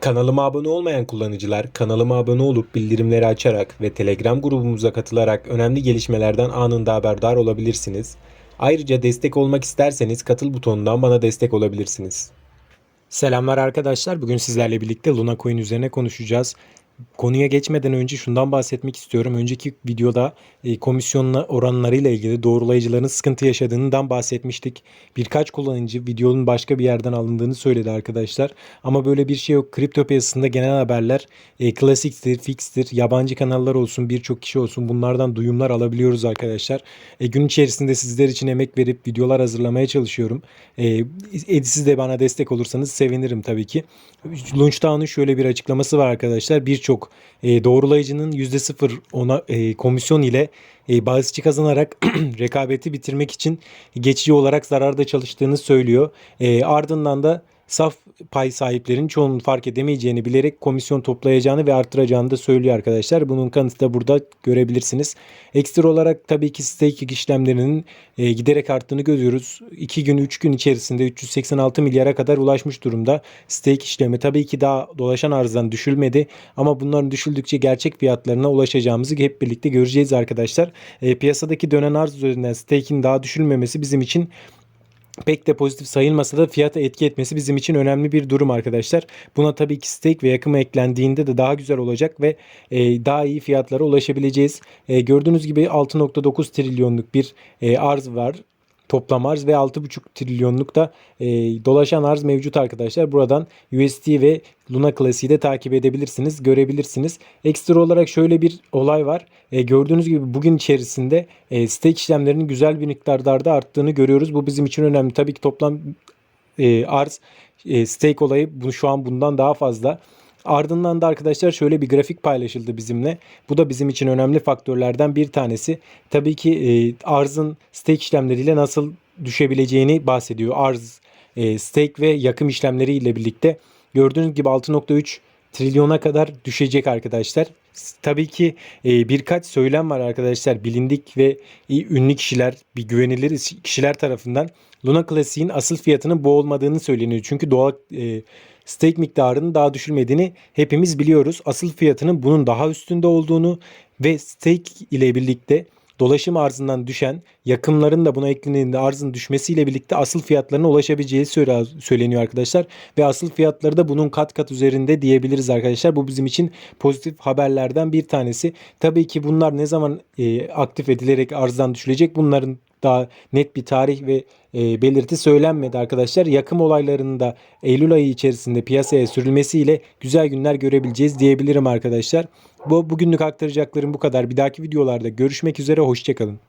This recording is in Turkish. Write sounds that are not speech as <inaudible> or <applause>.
Kanalıma abone olmayan kullanıcılar kanalıma abone olup bildirimleri açarak ve Telegram grubumuza katılarak önemli gelişmelerden anında haberdar olabilirsiniz. Ayrıca destek olmak isterseniz katıl butonundan bana destek olabilirsiniz. Selamlar arkadaşlar. Bugün sizlerle birlikte Luna Coin üzerine konuşacağız. Konuya geçmeden önce şundan bahsetmek istiyorum. Önceki videoda e, komisyon oranlarıyla ilgili doğrulayıcıların sıkıntı yaşadığından bahsetmiştik. Birkaç kullanıcı videonun başka bir yerden alındığını söyledi arkadaşlar. Ama böyle bir şey yok. Kripto piyasasında genel haberler e, klasiktir, fixtir. Yabancı kanallar olsun, birçok kişi olsun bunlardan duyumlar alabiliyoruz arkadaşlar. E, gün içerisinde sizler için emek verip videolar hazırlamaya çalışıyorum. E, siz de bana destek olursanız sevinirim tabii ki. Launchdown'un şöyle bir açıklaması var arkadaşlar. Birçok e, doğrulayıcının %0 ona e, komisyon ile e, bağışçı kazanarak <clears throat> rekabeti bitirmek için geçici olarak zararda çalıştığını söylüyor. E, ardından da saf pay sahiplerinin çoğunun fark edemeyeceğini bilerek komisyon toplayacağını ve arttıracağını da söylüyor arkadaşlar. Bunun kanıtı da burada görebilirsiniz. Ekstra olarak tabii ki staking işlemlerinin e, giderek arttığını görüyoruz. 2 gün 3 gün içerisinde 386 milyara kadar ulaşmış durumda. Stake işlemi tabii ki daha dolaşan arzdan düşülmedi ama bunların düşüldükçe gerçek fiyatlarına ulaşacağımızı hep birlikte göreceğiz arkadaşlar. E, piyasadaki dönen arz üzerinden stake'in daha düşülmemesi bizim için pek de pozitif sayılmasa da fiyata etki etmesi bizim için önemli bir durum arkadaşlar. Buna tabii ki stake ve yakımı eklendiğinde de daha güzel olacak ve e, daha iyi fiyatlara ulaşabileceğiz. E, gördüğünüz gibi 6.9 trilyonluk bir e, arz var toplam arz ve 6,5 trilyonluk da e, dolaşan arz mevcut arkadaşlar. Buradan USD ve Luna Classic'i de takip edebilirsiniz, görebilirsiniz. Ekstra olarak şöyle bir olay var. E, gördüğünüz gibi bugün içerisinde e, stake işlemlerinin güzel bir miktarda arttığını görüyoruz. Bu bizim için önemli. Tabii ki toplam e, arz e, stake olayı bunu şu an bundan daha fazla. Ardından da arkadaşlar şöyle bir grafik paylaşıldı bizimle. Bu da bizim için önemli faktörlerden bir tanesi. Tabii ki e, arzın stake işlemleriyle nasıl düşebileceğini bahsediyor. Arz, e, stake ve yakım işlemleriyle birlikte. Gördüğünüz gibi 6.3 trilyona kadar düşecek arkadaşlar. Tabii ki e, birkaç söylem var arkadaşlar. Bilindik ve ünlü kişiler, bir güvenilir kişiler tarafından Luna Classic'in asıl fiyatının bu olmadığını söyleniyor. Çünkü doğal e, stake miktarının daha düşülmediğini hepimiz biliyoruz. Asıl fiyatının bunun daha üstünde olduğunu ve stake ile birlikte dolaşım arzından düşen yakımların da buna eklendiğinde arzın düşmesiyle birlikte asıl fiyatlarına ulaşabileceği söyleniyor arkadaşlar. Ve asıl fiyatları da bunun kat kat üzerinde diyebiliriz arkadaşlar. Bu bizim için pozitif haberlerden bir tanesi. Tabii ki bunlar ne zaman e, aktif edilerek arzdan düşülecek bunların daha net bir tarih ve e, belirti söylenmedi arkadaşlar. Yakım olaylarında Eylül ayı içerisinde piyasaya sürülmesiyle güzel günler görebileceğiz diyebilirim arkadaşlar. Bu bugünlük aktaracaklarım bu kadar. Bir dahaki videolarda görüşmek üzere. Hoşçakalın.